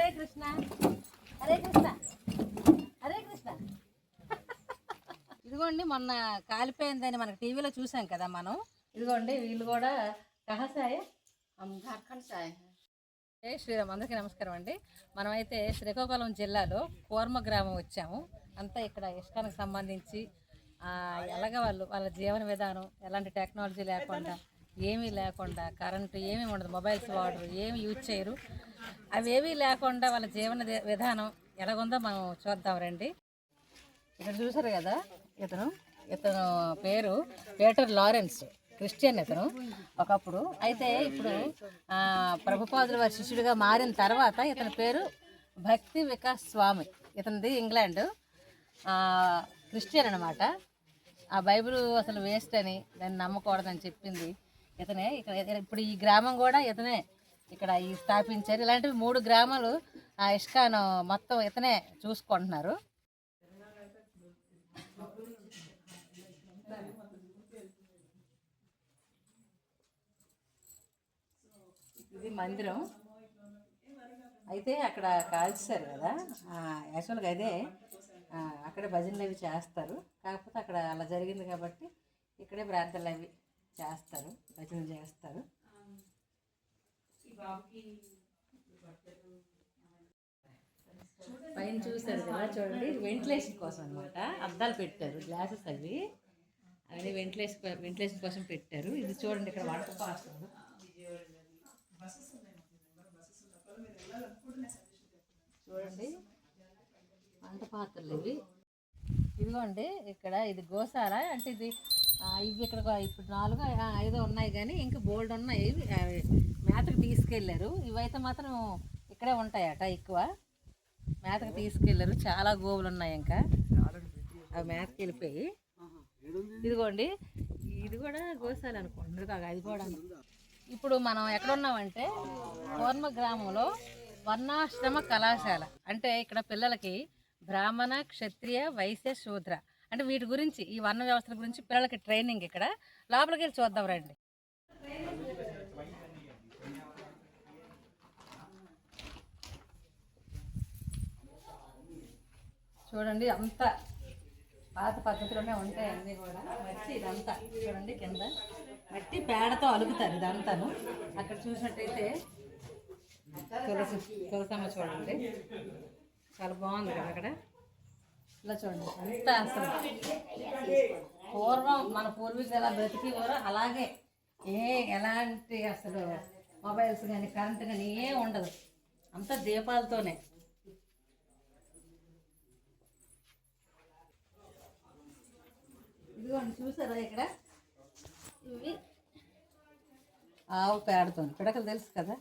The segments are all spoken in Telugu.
హరే కృష్ణ. హరే కృష్ణ. హరే కృష్ణ. ఇదిగోండి మొన్న కాలిపోయిందని మనకు టీవీలో చూసాం కదా మనం. ఇదిగోండి వీళ్ళు కూడా కహసాయ ఝార్ఖండ్ సాయ. హే శ్రీరామ్ అందరికీ నమస్కారం అండి. మనమైతే శ్రీకాకుళం జిల్లాలో కోర్మ గ్రామం వచ్చాము. అంతా ఇక్కడ ఇష్టానికి సంబంధించి ఎలాగ వాళ్ళు వాళ్ళ జీవన విధానం ఎలాంటి టెక్నాలజీ లేకుండా ఏమీ లేకుండా కరెంటు ఏమీ ఉండదు మొబైల్స్ వాడరు ఏమి యూజ్ చేయరు. అవి ఏమీ లేకుండా వాళ్ళ జీవన విధానం ఎలాగుందో మనం చూద్దాం రండి. ఇక్కడ చూసారు కదా ఇతను ఇతను పేరు పీటర్ లారెన్స్ క్రిస్టియన్ ఇతను ఒకప్పుడు. అయితే ఇప్పుడు ప్రభుపాదుల వారి శిష్యుడిగా మారిన తర్వాత ఇతని పేరు భక్తి వికాస్ స్వామి. ఇతనిది ఇంగ్లాండ్. క్రిస్టియన్ అనమాట ఆ బైబిల్ అసలు వేస్ట్ అని దాన్ని నమ్మకూడదని చెప్పింది. ఇతనే. ఇక్కడ ఇప్పుడు ఈ గ్రామం కూడా ఇతనే. ఇక్కడ ఈ స్థాపించారు. ఇలాంటివి మూడు గ్రామాలు ఆ ఇష్కాన్ మొత్తం ఇతనే చూసుకుంటున్నారు. ఇది మందిరం. అయితే అక్కడ కాల్చారు కదా. యాక్చువల్గా అదే. అక్కడే భజనలు అవి చేస్తారు. కాకపోతే అక్కడ అలా జరిగింది కాబట్టి ఇక్కడే ప్రార్థనలు అవి చేస్తారు భజనలు చేస్తారు. పైన చూసారు కదా చూడండి వెంటిలేషన్ కోసం అనమాట అద్దాలు పెట్టారు గ్లాసెస్ అవి. అవన్నీ వెంటిలేషన్ వెంటిలేషన్ కోసం పెట్టారు. ఇది చూడండి ఇక్కడ వంట పాత్రలు చూడండి వంట పాత్రలు ఇవి. ఇదిగోండి ఇక్కడ ఇది గోసార అంటే ఇది ఇవి ఇక్కడ ఇప్పుడు నాలుగు ఐదో ఉన్నాయి కానీ ఇంకా బోల్డ్ ఉన్నాయి. మేతకు తీసుకెళ్ళారు. ఇవైతే మాత్రం ఇక్కడే ఉంటాయట ఎక్కువ. మేతకు తీసుకెళ్ళారు. చాలా గోవులు ఉన్నాయి ఇంకా. అవి మేతకి వెళ్ళిపోయి. ఇదిగోండి. ఇది కూడా గోశాల అనుకోండి కాగా అది కూడా. ఇప్పుడు మనం ఎక్కడ ఉన్నామంటే కోర్మ గ్రామంలో వర్ణాశ్రమ కళాశాల. అంటే ఇక్కడ పిల్లలకి బ్రాహ్మణ క్షత్రియ వైశ్య శూద్ర అంటే వీటి గురించి ఈ వర్ణ వ్యవస్థల గురించి పిల్లలకి ట్రైనింగ్ ఇక్కడ. లోపలికి వెళ్ళి చూద్దాం రండి. చూడండి అంతా పాత పద్ధతిలోనే ఉంటాయి అన్నీ కూడా. మట్టి ఇదంతా చూడండి కింద. మట్టి పేడతో అలుగుతారు ఇదంతాను. అక్కడ చూసినట్టయితే తులసి తులసమ్మ చూడండి. చాలా బాగుంది కదా అక్కడ. ఇలా చూడండి. అంతా అసలు. పూర్వం మన పూర్వీకులు ఎలా బ్రతికేవారో అలాగే. ఏ ఎలాంటి అసలు మొబైల్స్ కానీ కరెంట్ కానీ ఏ ఉండదు. అంతా దీపాలతోనే. ఇదిగోండి చూసారా ఇక్కడ? ఇవి. ఆవు పేడతో పిడకలు తెలుసు కదా?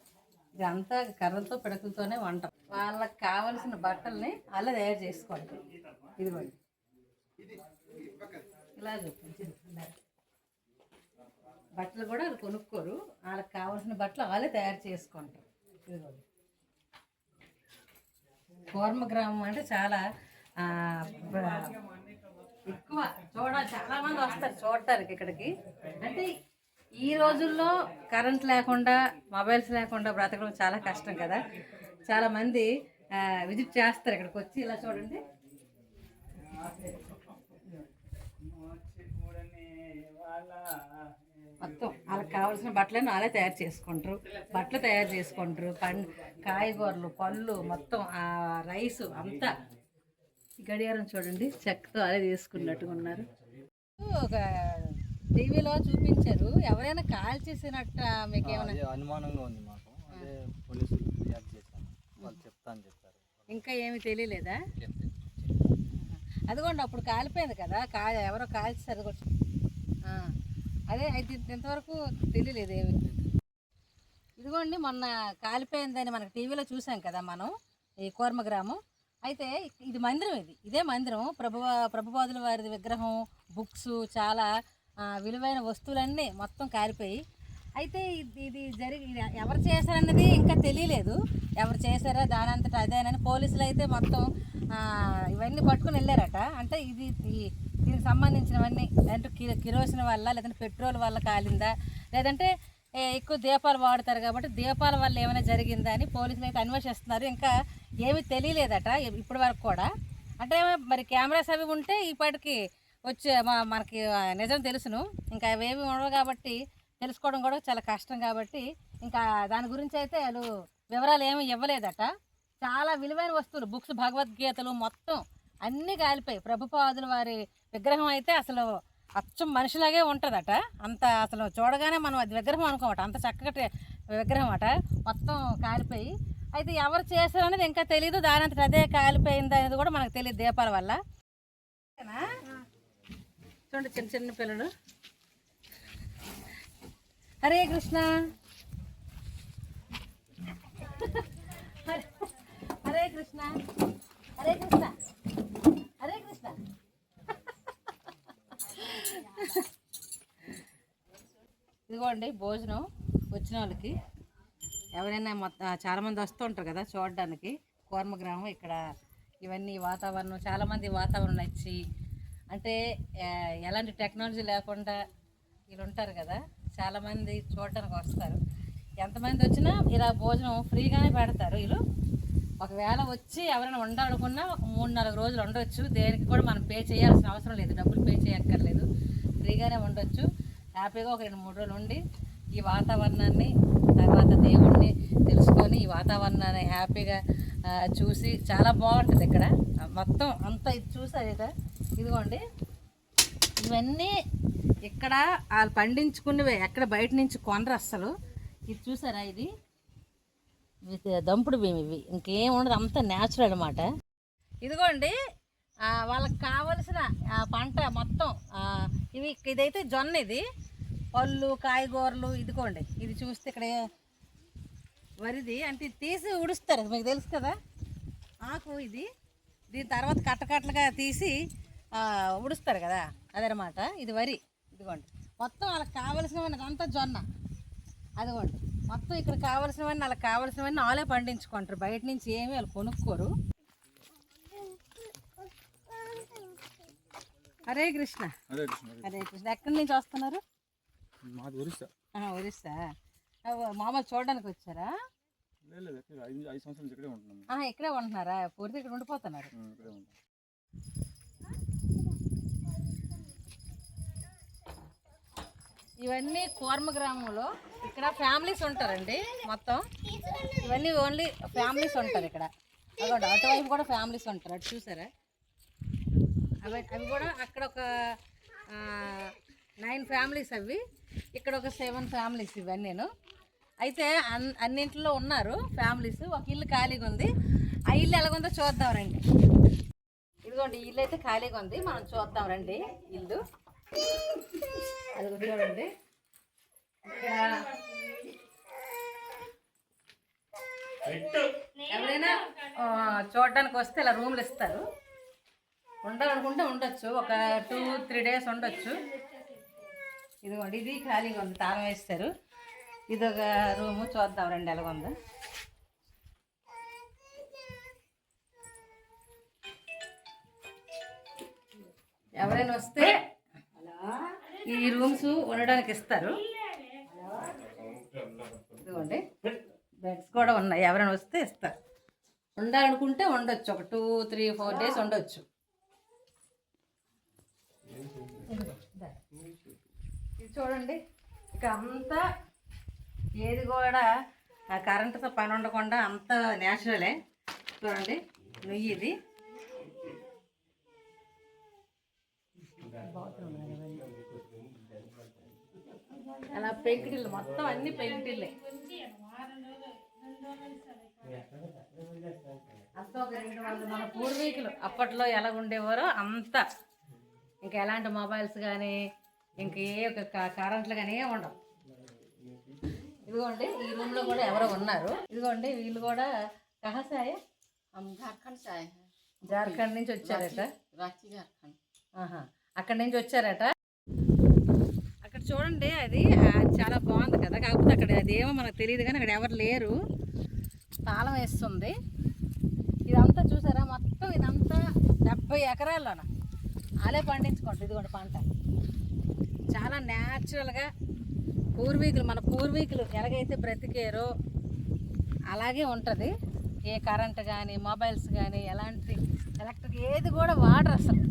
ఇది అంతా కర్రలతో పిడకలతోనే వంట. వాళ్ళకి కావలసిన బట్టల్ని అలా తయారు చేసుకోండి. ఇదిగోండి. ఇలా చూపించండి. బట్టలు కూడా వాళ్ళు కొనుక్కోరు. వాళ్ళకి కావాల్సిన బట్టలు వాళ్ళే తయారు చేసుకుంటారు. ఇదిగోండి. కోర్మ గ్రామం అంటే చాలా ఎక్కువ చూడ చాలా మంది వస్తారు చూడటానికి ఇక్కడికి. అంటే ఈ రోజుల్లో కరెంట్ లేకుండా మొబైల్స్ లేకుండా బ్రతకడం చాలా కష్టం కదా. చాలా మంది విజిట్ చేస్తారు ఇక్కడికి వచ్చి. ఇలా చూడండి. మొత్తం వాళ్ళకి కావాల్సిన బట్టలను వాళ్ళే తయారు చేసుకుంటారు. బట్టలు తయారు చేసుకుంటారు. పండ్ కాయగూరలు పళ్ళు మొత్తం ఆ రైస్ అంతా. గడియారం చూడండి. చెక్కతో అదే తీసుకున్నట్టుగా ఉన్నారు. ఒక టీవీలో చూపించారు. ఎవరైనా కాల్ చేసినట్ట మీకు ఏమైనా అనుమానంగా ఉంది మాకు. అదే పోలీసులు. అని చెప్పారు. ఇంకా ఏమీ తెలియలేదా? అదిగోండి అప్పుడు కాలిపోయింది కదా కా ఎవరో కాల్చారు అదే అయితే ఇంతవరకు తెలియలేదు ఏమి. ఇదిగోండి మొన్న కాలిపోయిందని మనకు టీవీలో చూసాం కదా మనం ఈ కోర్మ గ్రామం అయితే ఇది మందిరం ఇది ఇదే మందిరం. ప్రభు ప్రభుపాదుల వారి విగ్రహం బుక్స్ చాలా విలువైన వస్తువులన్నీ మొత్తం కాలిపోయి. అయితే ఇది ఇది జరిగి ఎవరు చేశారన్నది ఇంకా తెలియలేదు. ఎవరు చేశారో దాని అదేనని పోలీసులు అయితే మొత్తం ఇవన్నీ పట్టుకుని వెళ్ళారట. అంటే ఇది దీనికి సంబంధించినవన్నీ అంటే కి కిరోసిన్ వల్ల లేదంటే పెట్రోల్ వల్ల కాలిందా? లేదంటే ఎక్కువ దీపాలు వాడతారు కాబట్టి దీపాల వల్ల ఏమైనా జరిగిందా అని పోలీసులు అయితే అన్వేషిస్తున్నారు. ఇంకా ఏమీ తెలియలేదట ఇప్పటి వరకు కూడా. అంటే మరి కెమెరాస్ అవి ఉంటే ఇప్పటికి వచ్చే మా- మనకి నిజం తెలుసును. ఇంకా అవేమి ఉండవు కాబట్టి తెలుసుకోవడం కూడా చాలా కష్టం కాబట్టి ఇంకా దాని గురించి అయితే వాళ్ళు వివరాలు ఏమీ ఇవ్వలేదట. చాలా విలువైన వస్తువులు బుక్స్ భగవద్గీతలు మొత్తం అన్నీ కాలిపోయి ప్రభుపాదుల వారి విగ్రహం అయితే అసలు అచ్చం మనిషిలాగే ఉంటుందట. అంత అసలు చూడగానే మనం అది విగ్రహం అనుకోమట. అంత చక్కటి విగ్రహం అట. మొత్తం కాలిపోయి. అయితే ఎవరు చేశారు అనేది ఇంకా తెలియదు దాని అంతట అదే కాలిపోయింది అనేది కూడా మనకు తెలియదు దీపాల వల్ల. చూడండి చిన్న చిన్న పిల్లలు. హరే కృష్ణ. హరే- కృష్ణ హరే కృష్ణ హరే కృష్ణ. ఇదిగోండి భోజనం వచ్చిన వాళ్ళకి. ఎవరైనా మొత్తం చాలామంది వస్తూ ఉంటారు కదా చూడడానికి. కోర్మ గ్రామం ఇక్కడ ఇవన్నీ వాతావరణం చాలామంది వాతావరణం నచ్చి అంటే ఎలాంటి టెక్నాలజీ లేకుండా వీళ్ళు ఉంటారు కదా. చాలామంది చూడడానికి వస్తారు. ఎంతమంది వచ్చినా ఇలా భోజనం ఫ్రీగానే పెడతారు వీళ్ళు. ఒకవేళ వచ్చి ఎవరైనా ఉండాలనుకున్నా ఒక మూడు నాలుగు రోజులు ఉండొచ్చు. దేనికి కూడా మనం పే చేయాల్సిన అవసరం లేదు. డబ్బులు పే చేయక్కర్లేదు. ఫ్రీగానే ఉండొచ్చు. హ్యాపీగా ఒక రెండు మూడు రోజులు ఉండి ఈ వాతావరణాన్ని తర్వాత దేవుణ్ణి తెలుసుకొని ఈ వాతావరణాన్ని హ్యాపీగా చూసి చాలా బాగుంటుంది ఇక్కడ. మొత్తం అంతా ఇది చూసారు కదా ఇదిగోండి. ఇవన్నీ ఇక్కడ వాళ్ళు పండించుకున్నవే. ఎక్కడ బయట నుంచి కొనరు అస్సలు. ఇది చూసారా ఇది? దంపుడు బియ్యం ఇవి. ఇంకేం ఉండదు అంతా న్యాచురల్ అనమాట ఇదిగోండి వాళ్ళకి కావలసిన పంట మొత్తం ఇవి ఇదైతే జొన్న ఇది. పళ్ళు కాయగూరలు ఇదిగోండి. ఇది చూస్తే ఇక్కడ వరిది. అంటే ఇది తీసి ఉడుస్తారు మీకు తెలుసు కదా? ఆకు ఇది. దీని తర్వాత కట్టకట్టలుగా తీసి ఉడుస్తారు కదా? అదనమాట ఇది వరి. ఇదిగోండి. మొత్తం వాళ్ళకి కావలసినవన్నీ అంతా జొన్న. అదిగోండి. మొత్తం ఇక్కడ కావలసినవన్నీ వాళ్ళకి కావలసినవన్నీ వాళ్ళే పండించుకుంటారు. బయట నుంచి ఏమీ వాళ్ళు కొనుక్కోరు. హరే కృష్ణ. హరే కృష్ణ ఎక్కడి నుంచి వస్తున్నారు? మాది ఒరిస్సా. ఒరిస్సా. మామూలు చూడడానికి వచ్చారా? ఇక్కడ ఐదు ఐదు సంవత్సరాల నుంచి ఇక్కడే ఉంటున్నాం. ఆ, ఇక్కడే ఉంటున్నారా? పూర్తి ఇక్కడ ఉండిపోతున్నారు. ఇవన్నీ కోర్మ గ్రామంలో ఇక్కడ ఫ్యామిలీస్ ఉంటారండి మొత్తం. ఇవన్నీ ఓన్లీ ఫ్యామిలీస్ ఉంటారు ఇక్కడ. అదిగోండి అటువైపు కూడా ఫ్యామిలీస్ ఉంటారు. అటు చూసారా? అవి అవి కూడా అక్కడ ఒక నైన్ ఫ్యామిలీస్ అవి. ఇక్కడ ఒక సెవెన్ ఫ్యామిలీస్ ఇవన్నీను. అయితే అన్ అన్నింటిలో ఉన్నారు ఫ్యామిలీస్. ఒక ఇల్లు ఖాళీగా ఉంది. ఆ ఇల్లు ఎలాగుందో చూద్దాం రండి. ఇదిగోండి ఇల్లు అయితే ఖాళీగా ఉంది. మనం చూద్దాం రండి ఇల్లు. అది చూడండి. ఎవరైనా చూడడానికి వస్తే ఇలా రూమ్లు ఇస్తారు. ఉండాలనుకుంటే ఉండొచ్చు. ఒక టూ త్రీ డేస్ ఉండొచ్చు. ఇదిగోండి ఇది ఖాళీగా ఉంది. తాళం వేస్తారు. ఇది ఒక రూము. చూద్దాం రండి ఎలాగ ఉందో ఎవరైనా వస్తే ఈ రూమ్స్ ఉండడానికి ఇస్తారు ఇదిగోండి బెడ్స్ కూడా ఉన్నాయి. ఎవరైనా వస్తే ఇస్తారు. ఉండాలనుకుంటే ఉండొచ్చు. ఒక టూ త్రీ ఫోర్ డేస్ ఉండొచ్చు. ఇది చూడండి. ఇక అంతా ఏది కూడా ఆ కరెంటుతో పని ఉండకుండా అంత న్యాచురలే చూడండి. నుయ్యి ఇది. అలా పెంకిటిల్లు మొత్తం అన్ని పెంకిటిల్లే మన పూర్వీకులు అప్పట్లో ఎలా ఉండేవారో అంత. ఇంకా ఎలాంటి మొబైల్స్ కానీ ఇంక ఏ కరెంట్లు కానీ ఏ ఉండవు. ఇదిగోండి ఈ రూమ్లో కూడా ఎవరో ఉన్నారు. ఇదిగోండి వీళ్ళు కూడా కహసాయ జార్ఖండ్ సాయ జార్ఖండ్ నుంచి వచ్చారట. రాచి జార్ఖండ్. నుంచి వచ్చారట. అక్కడ చూడండి అది చాలా బాగుంది కదా. కాకపోతే అక్కడ అదేమో మనకు తెలియదు కానీ అక్కడ ఎవరు లేరు. తాళం వేస్తుంది. ఇదంతా చూసారా? మొత్తం ఇదంతా డెబ్బై ఎకరాల్లోన అలే పండించుకోండి. ఇదిగోండి పంట. చాలా న్యాచురల్గా పూర్వీకులు మన పూర్వీకులు ఎలాగైతే బ్రతికారో అలాగే ఉంటుంది. ఏ కరెంట్ కానీ మొబైల్స్ కానీ ఎలాంటి ఎలక్ట్రిక్ ఏది కూడా వాడరు అసలు.